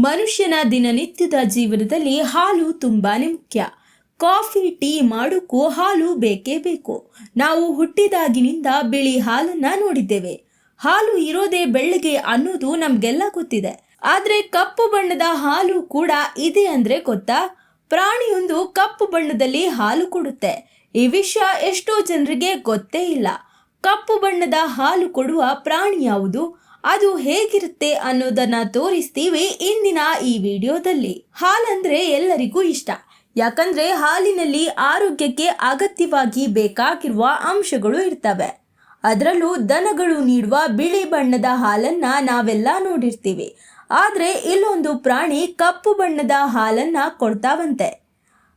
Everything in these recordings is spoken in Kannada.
ಮನುಷ್ಯನ ದಿನನಿತ್ಯದ ಜೀವನದಲ್ಲಿ ಹಾಲು ತುಂಬಾನೇ ಮುಖ್ಯ. ಕಾಫಿ, ಟೀ ಮಾಡೋಕ್ಕೂ ಹಾಲು ಬೇಕೇ ಬೇಕು. ನಾವು ಹುಟ್ಟಿದಾಗಿನಿಂದ ಬಿಳಿ ಹಾಲನ್ನ ನೋಡಿದ್ದೇವೆ. ಹಾಲು ಇರೋದೇ ಬೆಳ್ಳಗೆ ಅನ್ನೋದು ನಮ್ಗೆಲ್ಲ ಗೊತ್ತಿದೆ. ಆದ್ರೆ ಕಪ್ಪು ಬಣ್ಣದ ಹಾಲು ಕೂಡ ಇದೆ ಅಂದ್ರೆ ಗೊತ್ತಾ? ಪ್ರಾಣಿಯೊಂದು ಕಪ್ಪು ಬಣ್ಣದಲ್ಲಿ ಹಾಲು ಕೊಡುತ್ತೆ. ಈ ವಿಷಯ ಎಷ್ಟೋ ಜನರಿಗೆ ಗೊತ್ತೇ ಇಲ್ಲ. ಕಪ್ಪು ಬಣ್ಣದ ಹಾಲು ಕೊಡುವ ಪ್ರಾಣಿ ಯಾವುದು? ಅದು ಹೇಗಿರುತ್ತೆ ಅನ್ನೋದನ್ನ ತೋರಿಸ್ತೀವಿ ಇಂದಿನ ಈ ವಿಡಿಯೋದಲ್ಲಿ. ಹಾಲಂದ್ರೆ ಎಲ್ಲರಿಗೂ ಇಷ್ಟ. ಯಾಕಂದ್ರೆ ಹಾಲಿನಲ್ಲಿ ಆರೋಗ್ಯಕ್ಕೆ ಅಗತ್ಯವಾಗಿ ಬೇಕಾಗಿರುವ ಅಂಶಗಳು ಇರ್ತವೆ. ಅದರಲ್ಲೂ ದನಗಳು ನೀಡುವ ಬಿಳಿ ಬಣ್ಣದ ಹಾಲನ್ನ ನಾವೆಲ್ಲ ನೋಡಿರ್ತೀವಿ. ಆದ್ರೆ ಇಲ್ಲೊಂದು ಪ್ರಾಣಿ ಕಪ್ಪು ಬಣ್ಣದ ಹಾಲನ್ನ ಕೊಡ್ತಾವಂತೆ.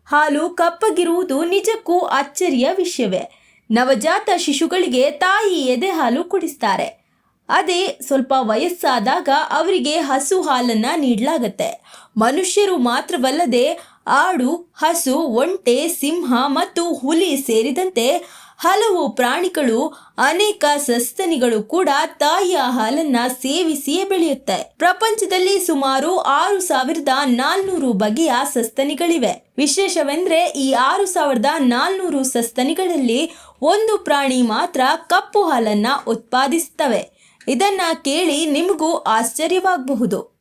ಹಾಲು ಕಪ್ಪಗಿರುವುದು ನಿಜಕ್ಕೂ ಅಚ್ಚರಿಯ ವಿಷಯವೇ. ನವಜಾತ ಶಿಶುಗಳಿಗೆ ತಾಯಿ ಎದೆ ಹಾಲು ಕುಡಿಸ್ತಾರೆ. ಅದೇ ಸ್ವಲ್ಪ ವಯಸ್ಸಾದಾಗ ಅವರಿಗೆ ಹಸು ಹಾಲನ್ನ ನೀಡಲಾಗತ್ತೆ. ಮನುಷ್ಯರು ಮಾತ್ರವಲ್ಲದೆ ಆಡು, ಹಸು, ಒಂಟೆ, ಸಿಂಹ ಮತ್ತು ಹುಲಿ ಸೇರಿದಂತೆ ಹಲವು ಪ್ರಾಣಿಗಳು, ಅನೇಕ ಸಸ್ತನಿಗಳು ಕೂಡ ತಾಯಿಯ ಹಾಲನ್ನ ಸೇವಿಸಿಯೇ ಬೆಳೆಯುತ್ತೆ. ಪ್ರಪಂಚದಲ್ಲಿ ಸುಮಾರು ಆರು ಸಾವಿರದ ನಾಲ್ನೂರು ಬಗೆಯ ಸಸ್ತನಿಗಳಿವೆ. ವಿಶೇಷವೆಂದ್ರೆ ಈ ಆರು ಸಾವಿರದ ನಾಲ್ನೂರು ಸಸ್ತನಿಗಳಲ್ಲಿ ಒಂದು ಪ್ರಾಣಿ ಮಾತ್ರ ಕಪ್ಪು ಹಾಲನ್ನ ಉತ್ಪಾದಿಸುತ್ತವೆ ಇದನ್ನ ಕೇಳಿ ನಿಮಗೂ ಆಶ್ಚರ್ಯವಾಗಬಹುದು.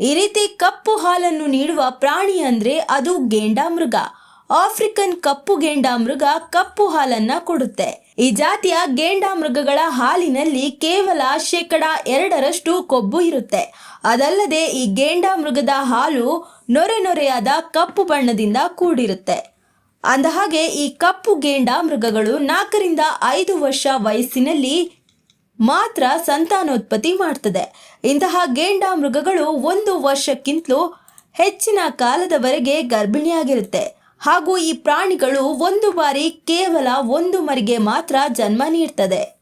ಈ ರೀತಿ ಕಪ್ಪು ಹಾಲನ್ನು ನೀಡುವ ಪ್ರಾಣಿ ಅಂದ್ರೆ ಅದು ಗೇಂಡಾಮೃಗ. ಆಫ್ರಿಕನ್ ಕಪ್ಪು ಗೇಂಡಾಮೃಗ ಕಪ್ಪು ಹಾಲನ್ನ ಕೊಡುತ್ತೆ. ಈ ಜಾತಿಯ ಗೇಂಡಾ ಮೃಗಗಳ ಹಾಲಿನಲ್ಲಿ ಕೇವಲ ಶೇಕಡ ಎರಡರಷ್ಟು ಕೊಬ್ಬು ಇರುತ್ತೆ. ಅದಲ್ಲದೆ ಈ ಗೇಂಡಾ ಮೃಗದ ಹಾಲು ನೊರೆ ನೊರೆಯಾದ ಕಪ್ಪು ಬಣ್ಣದಿಂದ ಕೂಡಿರುತ್ತೆ. ಅಂದಹಾಗೆ ಈ ಕಪ್ಪು ಗೇಂಡಾ ಮೃಗಗಳು ನಾಲ್ಕರಿಂದ ಐದು ವರ್ಷ ವಯಸ್ಸಿನಲ್ಲಿ ಮಾತ್ರ ಸಂತಾನೋತ್ಪತ್ತಿ ಮಾಡ್ತದೆ. ಇಂತಹ ಗೇಂಡಾ ಮೃಗಗಳು ಒಂದು ವರ್ಷಕ್ಕಿಂತಲೂ ಹೆಚ್ಚಿನ ಕಾಲದವರೆಗೆ ಗರ್ಭಿಣಿಯಾಗಿರುತ್ತೆ. ಹಾಗೂ ಈ ಪ್ರಾಣಿಗಳು ಒಂದು ಬಾರಿ ಕೇವಲ ಒಂದು ಮರಿಗೆ ಮಾತ್ರ ಜನ್ಮ ನೀಡ್ತದೆ.